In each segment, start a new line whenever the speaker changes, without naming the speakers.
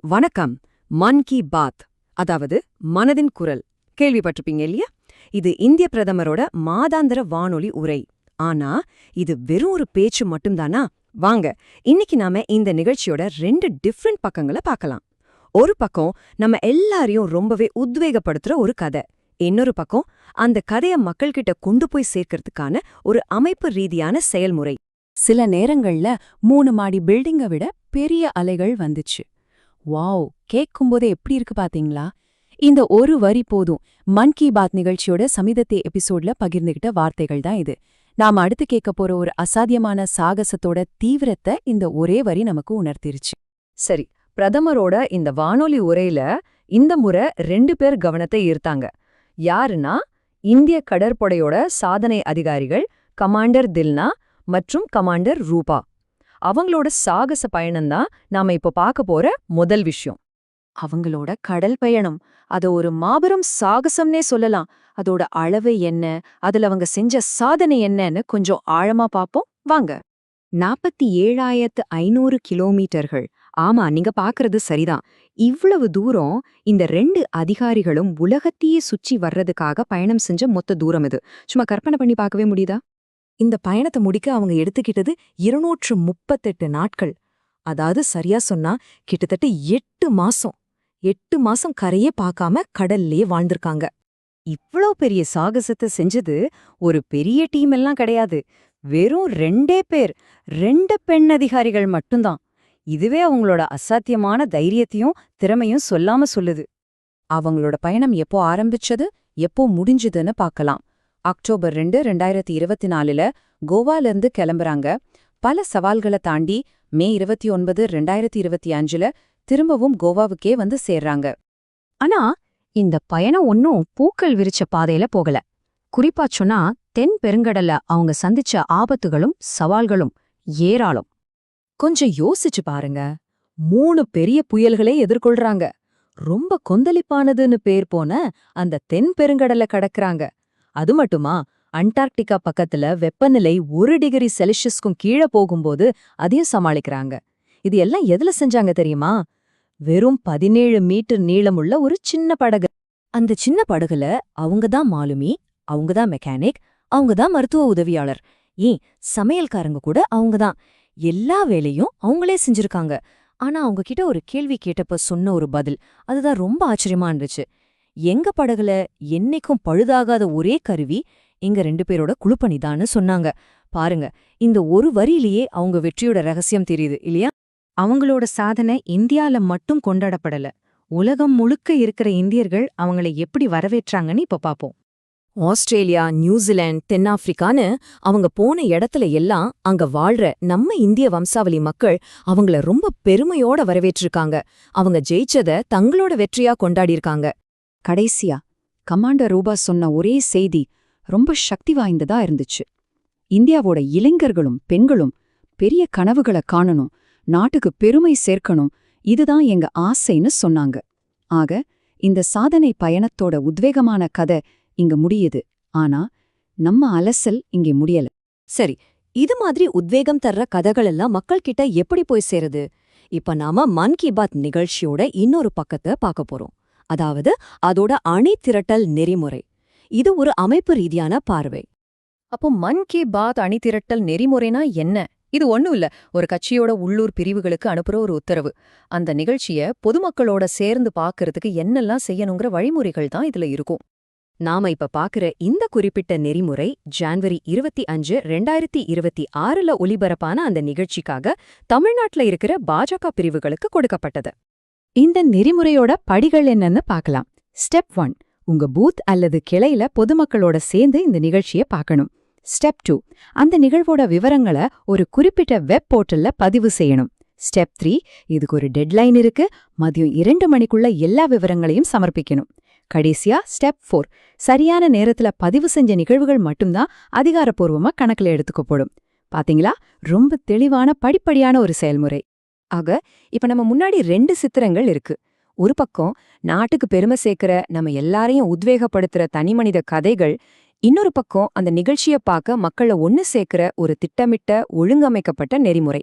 வணக்கம். மன் கி பாத். அதாவது மனதின் குரல். கேள்விப்பட்டிருப்பீங்க இல்லையா? இது இந்திய பிரதமரோட மாதாந்திர வானொலி உரை. ஆனா இது வெறும் ஒரு பேச்சு மட்டும்தானா? வாங்க இன்னைக்கு நாம இந்த நிகழ்ச்சியோட ரெண்டு டிஃப்ரெண்ட் பக்கங்களை பார்க்கலாம். ஒரு பக்கம் நம்ம எல்லாரையும் ரொம்பவே உத்வேகப்படுத்துற ஒரு கதை. இன்னொரு பக்கம் அந்த கதைய மக்கள்கிட்ட கொண்டு போய் சேர்க்கறதுக்கான ஒரு அமைப்பு ரீதியான செயல்முறை.
சில நேரங்கள்ல மூணு மாடி பில்டிங்க விட பெரிய அலைகள் வந்துச்சு. வாவ் கேட்கும்போதே எப்படி இருக்கு பாத்தீங்களா இந்த ஒரு வரி போதும். மன் கி பாத் நிகழ்ச்சியோட சமீபத்திய எபிசோட்ல பகிர்ந்துகிட்ட வார்த்தைகள் தான் இது. நாம அடுத்து கேட்க போற ஒரு அசாத்தியமான சாகசத்தோட தீவிரத்தை இந்த ஒரே வரி நமக்கு உணர்த்திருச்சு.
சரி பிரதமரோட இந்த வானொலி உரையில இந்த முறை ரெண்டு பேர் கவனத்தை ஈர்த்தாங்க. யாருன்னா இந்திய கடற்படையோட சாதனை அதிகாரிகள் கமாண்டர் தில்னா மற்றும் கமாண்டர் ரூபா. அவங்களோட சாகச பயணம்தான் நாம இப்போ பார்க்க போற முதல் விஷயம்.
அவங்களோட கடல் பயணம். அத ஒரு மாபெரும் சாகசம்னே சொல்லலாம். அதோட அளவு என்ன? அதுல அவங்க செஞ்ச சாதனை என்னன்னு கொஞ்சம் ஆழமா பாப்போம் வாங்க.
நாற்பத்தி ஏழாயிரத்து ஐநூறு கிலோமீட்டர்கள். ஆமா நீங்க பாக்குறது சரிதான். இவ்வளவு தூரம் இந்த ரெண்டு அதிகாரிகளும் உலகத்தையே சுற்றி வர்றதுக்காக பயணம் செஞ்ச மொத்த தூரம் இது. சும்மா கற்பனை பண்ணி பார்க்கவே முடியுதா?
இந்த பயணத்தை முடிக்க அவங்க எடுத்துக்கிட்டது இருநூற்று முப்பத்தெட்டு நாட்கள். அதாவது சரியா சொன்னா கிட்டத்தட்ட எட்டு மாசம். எட்டு மாசம் கரையே பார்க்காம கடல்லே வாழ்ந்திருக்காங்க.
இவ்ளோ பெரிய சாகசத்தை செஞ்சது ஒரு பெரிய டீம் எல்லாம் கிடையாது. வெறும் ரெண்டே பேர். ரெண்டு பெண் அதிகாரிகள் மட்டும்தான். இதுவே அவங்களோட அசாத்தியமான தைரியத்தையும் திறமையும் சொல்லாம சொல்லுது.
அவங்களோட பயணம் எப்போ ஆரம்பிச்சது எப்போ முடிஞ்சுதுன்னு பார்க்கலாம். அக்டோபர் ரெண்டு ரெண்டாயிரத்தி இருபத்தி நாலுல கோவாலேருந்து கிளம்புறாங்க. பல சவால்களை தாண்டி மே இருபத்தி ஒன்பது ரெண்டாயிரத்தி இருபத்தி அஞ்சுல திரும்பவும் கோவாவுக்கே வந்து சேர்றாங்க.
ஆனா இந்த பயணம் ஒன்னும் பூக்கள் விரிச்ச பாதையில போகல. குறிப்பா சொன்னா தென் பெருங்கடல்ல அவங்க சந்திச்ச ஆபத்துகளும் சவால்களும் ஏராளம்.
கொஞ்சம் யோசிச்சு பாருங்க. மூணு பெரிய புயல்களே எதிர்கொள்றாங்க. ரொம்ப கொந்தளிப்பானதுன்னு பேர் போன அந்த தென் பெருங்கடல கடக்குறாங்க. அது மட்டுமா? அண்டார்க்டிகா பக்கத்துல வெப்பநிலை ஒரு டிகிரி செல்சியஸ்க்கும் கீழே போகும்போது அதையும் சமாளிக்கிறாங்க. இது எல்லாம் எதுல செஞ்சாங்க தெரியுமா? வெறும் பதினேழு மீட்டர் நீளமுள்ள ஒரு சின்ன படகு. அந்த சின்ன படகுல அவங்க தான் மாலுமி அவங்க தான் மெக்கானிக் அவங்க தான் மருத்துவ உதவியாளர். ஏன்? சமையல்காரங்க கூட அவங்க தான். எல்லா வேலையும் அவங்களே செஞ்சிருக்காங்க. ஆனா அவங்க கிட்ட ஒரு கேள்வி கேட்டப்ப சொன்ன ஒரு பதில். அதுதான் ரொம்ப ஆச்சரியமா இருந்துச்சு. எங்க படகுல என்னைக்கும் பழுதாகாத ஒரே கருவி எங்க ரெண்டு பேரோட குழுப்பணிதான்னு சொன்னாங்க. பாருங்க இந்த ஒரு வரியிலேயே அவங்க வெற்றியோட ரகசியம் தெரியுது இல்லையா? அவங்களோட சாதனை இந்தியால மட்டும் கொண்டாடப்படல. உலகம் முழுக்க இருக்கிற இந்தியர்கள் அவங்களை எப்படி வரவேற்றாங்கன்னு இப்ப பாப்போம். ஆஸ்திரேலியா நியூசிலாந்து தென்னாப்பிரிக்கான்னு அவங்க போன இடத்துல எல்லாம் அங்க வாழ்ற நம்ம இந்திய வம்சாவளி மக்கள் அவங்கள ரொம்ப பெருமையோட வரவேற்றிருக்காங்க. அவங்க ஜெயிச்சத தங்களோட வெற்றியா கொண்டாடியிருக்காங்க.
கடைசியா கமாண்டர் ரூபா சொன்ன ஒரே செய்தி ரொம்ப சக்தி வாய்ந்ததா இருந்துச்சு. இந்தியாவோட இளைஞர்களும் பெண்களும் பெரிய கனவுகளை காணணும் நாட்டுக்கு பெருமை சேர்க்கணும் இதுதான் எங்க ஆசைன்னு சொன்னாங்க. ஆக இந்த சாதனை பயணத்தோட உத்வேகமான கதை இங்க முடியுது. ஆனா நம்ம அலசல் இங்கே முடியல.
சரி இது மாதிரி உத்வேகம் தர்ற கதைகள் எல்லாம் மக்கள்கிட்ட எப்படி போய் சேருது? இப்ப நாம மன் கி பாத் நிகழ்ச்சியோட இன்னொரு பக்கத்தை பார்க்க போறோம். அதாவது அதோட அணி திரட்டல் நெறிமுறை. இது ஒரு அமைப்பு ரீதியான பார்வை. அப்போ மன் கி பாத் அணி திரட்டல் நெறிமுறைனா என்ன? இது ஒண்ணும் இல்ல. ஒரு கட்சியோட உள்ளூர் பிரிவுகளுக்கு அனுப்புற ஒரு உத்தரவு. அந்த நிகழ்ச்சிய பொதுமக்களோட சேர்ந்து பாக்குறதுக்கு என்னெல்லாம் செய்யணுங்கிற வழிமுறைகள் தான் இதுல இருக்கும். நாம இப்ப பாக்குற இந்த குறிப்பிட்ட நெறிமுறை ஜான்வரி இருபத்தி அஞ்சு ரெண்டாயிரத்தி இருபத்தி ஆறுல ஒலிபரப்பான அந்த நிகழ்ச்சிக்காக தமிழ்நாட்டுல இருக்கிற பாஜக பிரிவுகளுக்கு கொடுக்கப்பட்டது.
இந்த நெறிமுறையோட படிகள் என்னன்னு பார்க்கலாம். ஸ்டெப் ஒன் உங்க பூத் அல்லது கிளையில பொதுமக்களோட சேர்ந்து இந்த நிகழ்ச்சியை பார்க்கணும். ஸ்டெப் டூ அந்த நிகழ்வோட விவரங்களை ஒரு குறிப்பிட்ட வெப் போர்ட்டல்ல பதிவு செய்யணும். ஸ்டெப் த்ரீ இதுக்கு ஒரு டெட்லைன் இருக்கு. மதியம் இரண்டு மணிக்குள்ள எல்லா விவரங்களையும் சமர்ப்பிக்கணும். கடைசியா ஸ்டெப் ஃபோர் சரியான நேரத்துல பதிவு செஞ்ச நிகழ்வுகள் மட்டும்தான் அதிகாரப்பூர்வமா கணக்குல எடுத்துக்கப்படும் பாத்தீங்களா? ரொம்ப தெளிவான படிப்படியான ஒரு செயல்முறை.
ஆக இப்ப நம்ம முன்னாடி ரெண்டு சித்திரங்கள் இருக்கு. ஒரு பக்கம் நாட்டுக்கு பெருமை சேர்க்கிற நம்ம எல்லாரையும் உத்வேகப்படுத்துற தனிமனித கதைகள் இன்னொரு பக்கம் அந்த நிகழ்ச்சிய பார்க்க மக்கள ஒன்னு சேர்க்கிற ஒரு திட்டமிட்ட ஒழுங்கமைக்கப்பட்ட நெறிமுறை.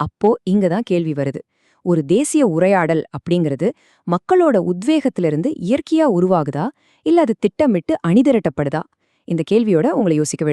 அப்போ இங்க தான் கேள்வி வருது.
ஒரு தேசிய உரையாடல் அப்படிங்கிறது மக்களோட உத்வேகத்திலிருந்து இயற்கையா உருவாகுதா? இல்ல அது திட்டமிட்டு அணிதிரட்டப்படுதா? இந்த கேள்வியோட உங்களை யோசிக்க